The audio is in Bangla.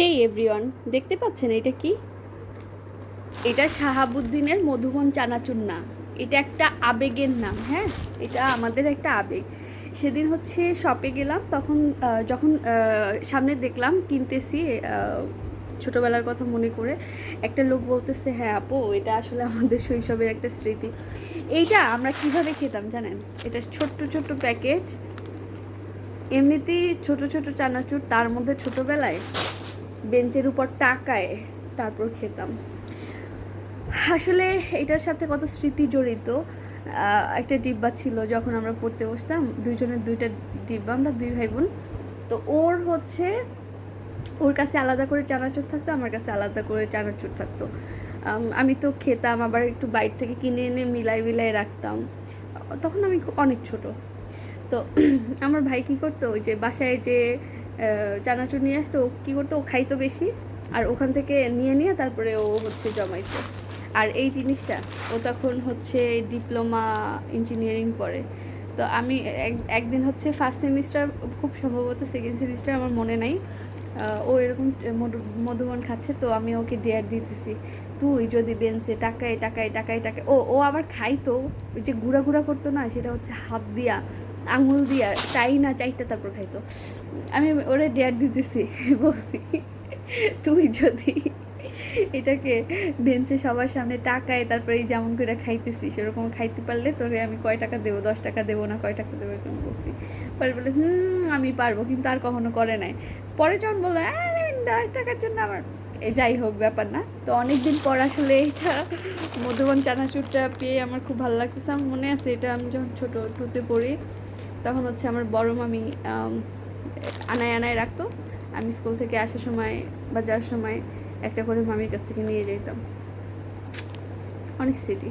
হেই এভরিওয়ান দেখতে পাচ্ছেন এটা কি? এটা শাহাবুদ্দিনের মধুবন চানাচুর না এটা একটা আবেগের নাম হ্যাঁ? এটা আমাদের একটা আবেগ। সেদিন হচ্ছে শপে গেলাম, তখন যখন সামনে দেখলাম, কিনতেছি ছোটোবেলার কথা মনে করে, একটা লোক বলতেছে হ্যাঁ আপু, এটা আসলে আমাদের শৈশবের একটা স্মৃতি। এইটা আমরা কীভাবে খেতাম জানেন? এটা ছোট্ট ছোট্ট প্যাকেট। এমনিতেই ছোট ছোট চানাচুর, তার মধ্যে ছোটবেলায় বেঞ্চের উপর টাকায় তারপর খেতাম। আসলে এটার সাথে কত স্মৃতি জড়িত একটা ডিব্বা ছিল যখন আমরা পড়তে বসতাম, দুইজনের দুইটা ডিব্বা, আমরা দুই ভাই বোন তো ওর হচ্ছে, ওর কাছে আলাদা করে চানাচুর থাকতো, আমার কাছে আলাদা করে চানাচুর থাকতো। আমি তো খেতাম, আবার একটু বাইরে থেকে কিনে এনে মিলাই মিলাই রাখতাম। তখন আমি অনেক ছোট। তো আমার ভাই কী করতো, ওই যে বাসায় যে চানাচুর নিয়ে আসতো ও কী করতো, ও খাইতো বেশি, আর ওখান থেকে নিয়ে নিয়ে তারপরে ও হচ্ছে জমাইতো। আর এই জিনিসটা, ও তখন হচ্ছে ডিপ্লোমা ইঞ্জিনিয়ারিং পড়ে। তো আমি এক- একদিন হচ্ছে ফার্স্ট সেমিস্টার খুব সম্ভবত সেকেন্ড সেমিস্টার আমার মনে নাই। ও এরকম মধু, মধুবন খাচ্ছে, তো আমি ওকে ডেয়ার দিতেছি, তুই যদি বেঞ্চে টাকায় টাকায় টাকায় টাকায়, ও ও আবার খাইতো, ওই যে গুঁড়া গুঁড়া করতো না, সেটা হচ্ছে হাত দিয়া আঙুল দিয়া চাই না চাইটা তারপর খাইতো। আমি ওরে ডেয়ার দিতেছি বলছি তুই যদি এটাকে বেঞ্চে সবার সামনে টাকায় তারপরে এই যেমন করে খাইতেছিস সেরকম খাইতে পারলে তোরে আমি কয় টাকা দেবো দশ টাকা দেবো না কয় টাকা দেবো এরকম বলছি। পরে বলে হুম আমি পারব কিন্তু আর কখনো করে নাই। পরে যখন বলল "আরে, দশ টাকার জন্য আমার এ যাই হোক ব্যাপার না। তো অনেক দিন পর আসলে এটা মধুবন চানাচুরটা পেয়ে আমার খুব ভালো লাগতেছে। আমার মনে আছে এটা আমি যখন ছোটো টুতে পড়ি তখন হচ্ছে আমার বড় মামি আনায় আনায় রাখতো। আমি স্কুল থেকে আসার সময় বা যাওয়ার সময় একটা করে মামির কাছ থেকে নিয়ে যেতাম অনেক স্মৃতি।